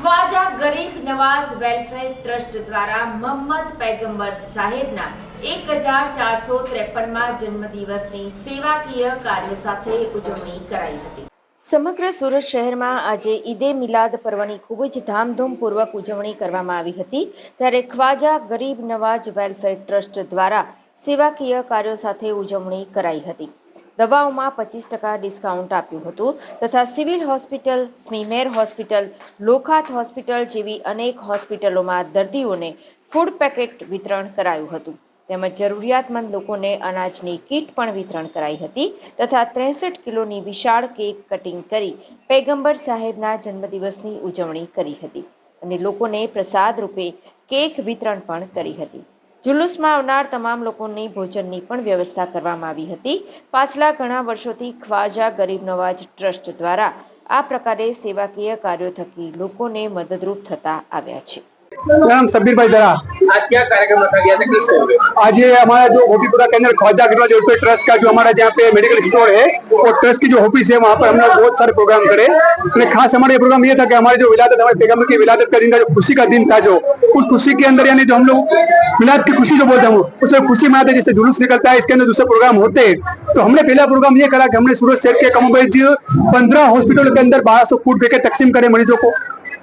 ખ્વાજા ગરીબ Nawaz welfare trust દ્વારા મહમ્મદ પૈગંબર સાહેબના એક હજાર ચારસો ત્રેપનમાં જન્મદિવસની સેવાકીય કાર્યો સાથે ઉજવણી કરાઈ હતી. સમગ્ર સુરત શહેરમાં આજે ઈદે મિલાદ પર્વની ખૂબ જ ધામધૂમપૂર્વક ઉજવણી કરવામાં આવી હતી. ત્યારે ખ્વાજા ગરીબ નવાજ વેલફેર ટ્રસ્ટ દ્વારા સેવાકીય કાર્યો સાથે ઉજવણી કરાઈ હતી. દવાઓમાં પચીસ ટકા ડિસ્કાઉન્ટ આપ્યું હતું તથા civil hospital, Smimer hospital, Lokhat hospital જેવી અનેક હોસ્પિટલોમાં દર્દીઓને ફૂડ પેકેટ વિતરણ કરાયું હતું. તેમજ જરૂરિયાતમંદ લોકોને અનાજની કીટ પણ વિતરણ કરાઈ હતી તથા ત્રેસઠ કિલોની વિશાળ કેક કટિંગ કરી પૈગંબર સાહેબના જન્મદિવસની ઉજવણી કરી હતી. અને લોકોને પ્રસાદ રૂપે કેક વિતરણ પણ કરી હતી. જુલુસમાં આવનાર તમામ લોકોની ભોજનની પણ વ્યવસ્થા કરવામાં આવી હતી. પાછલા ઘણા વર્ષોથી ખ્વાજા ગરીબ નવાજ ટ્રસ્ટ દ્વારા આ પ્રકારે સેવાકીય કાર્યો થકી લોકોને મદદરૂપ થતા આવ્યા છે. मेरा नाम? सब्बीर भाई दरा आज क्या कार्यक्रम रखा गया था? किस आज ये हमारा जो गोपीपुरा के अंदर ख्वाजा गिरवाज वेलफेयर ट्रस्ट का जो हमारा जहाँ पे मेडिकल स्टोर है वो ट्रस्ट की जो ऑफ़िस है वहाँ पर हमने बहुत सारे प्रोग्राम करे। और खास हमारा ये प्रोग्राम ये था कि हमारे जो विलादत हमारे पैगंबर की विलादत का दिन का जो खुशी का दिन था जो उस खुशी के अंदर यानी जो हम लोग मिलाद की खुशी जो बोलते हैं उसमें खुशी मनाते हैं जैसे जुलूस निकलता है इसके अंदर दूसरे प्रोग्राम होते हैं। तो हमने पहला प्रोग्राम ये करा कि हमने सूरत शहर के कमोबेज पंद्रह हॉस्पिटल के अंदर बारह सौ फ़ूड पैकेट तकसीम करे मरीजों को।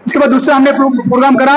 इसके बाद दूसरा हमने प्रोग्राम करा।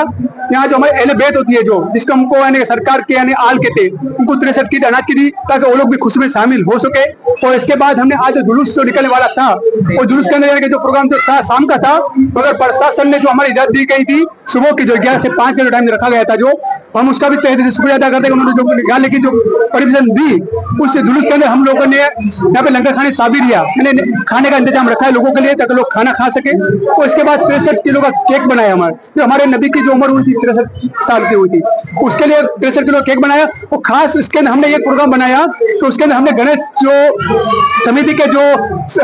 यहाँ जो हमारे एहले बैत होती है जो, जिसको हमको यानी सरकार के यानी आल के थे उनको तिरसठ की अनाज की दी ताकि वो लोग भी खुशी में शामिल हो सके। और इसके बाद हमने आज जो जुलूस जो निकलने वाला था, वो जुलूस के अंदर जो प्रोग्राम जो था, शाम का था, मगर प्रशासन ने जो हमारी इजाज़त दी गई थी, सुबह की जो ग्यारह से पाँच का टाइम रखा गया था जो, हम उसका भी तहे से शुक्रिया अदा करते हैं उन्होंने जो निकालने की जो परमिशन दी उस जुलूस के अंदर हम लोगों ने यहाँ पे लंगर खाने साबिर लिया। मैंने खाने का इंतज़ाम रखा है लोगों के लिए ताकि लोग खाना खा सके। और इसके बाद तिरसठ किलो का केक बनाया हमारे। जो हमारे नबी की जो उम्र हुई थी, तिरसठ साल की हुई थी, उसके लिए तिरसठ किलो केक बनाया। और खास इसके अंदर हमने एक प्रोग्राम बनाया तो उसके अंदर हमने गणेश जो समिति के जो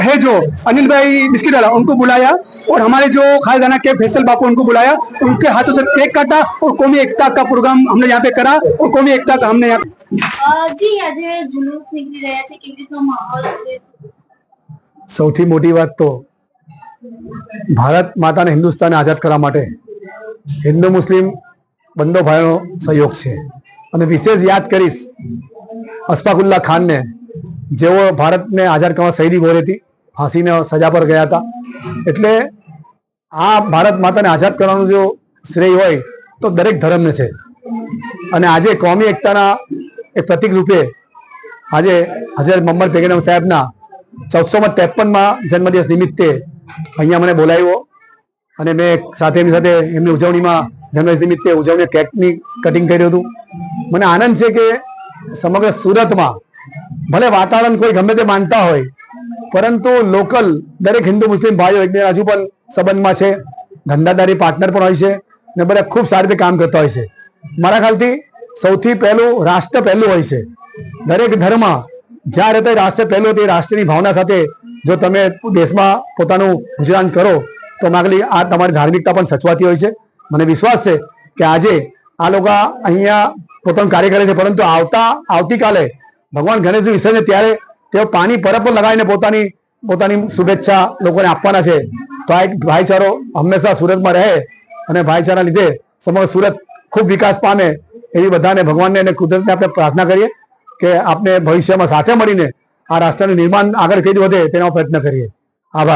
है जो अनिल भाई बिस्किट वाला, उनको बुलाया। और हमारे जो खालदाना के फैसल बापू उनको बुलाया। उनके हाथों से केक काटा और कौमी एकता का प्रोग्राम हमने यहाँ पे करा। और कौमी एकता का हमने यहाँ સૌથી મોટી વાત તો ભારત માતાને હિન્દુસ્તાને આઝાદ કરવા માટે હિન્દુ મુસ્લિમ બંને ભાઈનો સહયોગ છે. અને વિશેષ યાદ કરીશ અસ્ફાકુલ્લા ખાનને. જેઓ ભારતને આઝાદ કરવા શહીદી હતી ફાંસીને સજા પર ગયા હતા. એટલે આ ભારત માતાને આઝાદ કરવાનું જો શ્રેય હોય તો દરેક ધર્મને છે. અને આજે કોમી એકતાના એક પ્રતિક રૂપે આજે હજરત મોહમ્મદ પેગનમ સાહેબના ચૌદસોમાં ત્રેપનમાં જન્મદિવસ નિમિત્તે અહીંયા મને બોલાવ્યો. અને મેં સાથે એમની સાથે એમની ઉજવણીમાં જન્મદિવસ નિમિત્તે ઉજવણી કેકની કટિંગ કર્યું હતું. મને આનંદ છે કે સમગ્ર સુરતમાં ભલે વાતાવરણ કોઈ ગમે તે માનતા હોય, પરંતુ લોકલ દરેક હિન્દુ મુસ્લિમ ભાઈઓ એકબીજા હજુ પણ સંબંધમાં છે. ધંધાદારી પાર્ટનર પણ હોય છે ને બધા ખૂબ સારી રીતે કામ કરતા હોય છે. મારા ખ્યાલથી સૌથી પહેલું રાષ્ટ્ર પહેલું હોય છે. દરેક ધર્મ જ્યારે તે રાષ્ટ્ર પહેલું તે રાષ્ટ્રની ભાવના સાથે જો તમે દેશમાં પોતાનું ગુજરાન કરો, તો માગલી આ તમારી ધાર્મિકતા પણ સચવાતી હોય છે. મને વિશ્વાસ છે કે આજે આ લોકો અહીંયા પોતાનું કાર્ય કરે છે, પરંતુ આવતા, આવતીકાલે ભગવાન ગણેશજી વિસર્જન ત્યારે તેઓ પાણી પરબ પર લગાવીને પોતાની પોતાની શુભેચ્છા લોકોને આપવાના છે. તો આ એક ભાઈચારો હંમેશા સુરતમાં રહે અને ભાઈચારા લીધે સમગ્ર સુરત ખૂબ વિકાસ પામે એવી બધાને ભગવાનને અને કુદરતને આપણે પ્રાર્થના કરીએ કે આપણે ભવિષ્યમાં સાથે મળીને આ રાષ્ટ્રનું નિર્માણ આગળ કઈ વધે તેનો પ્રયત્ન કરીએ. આભાર.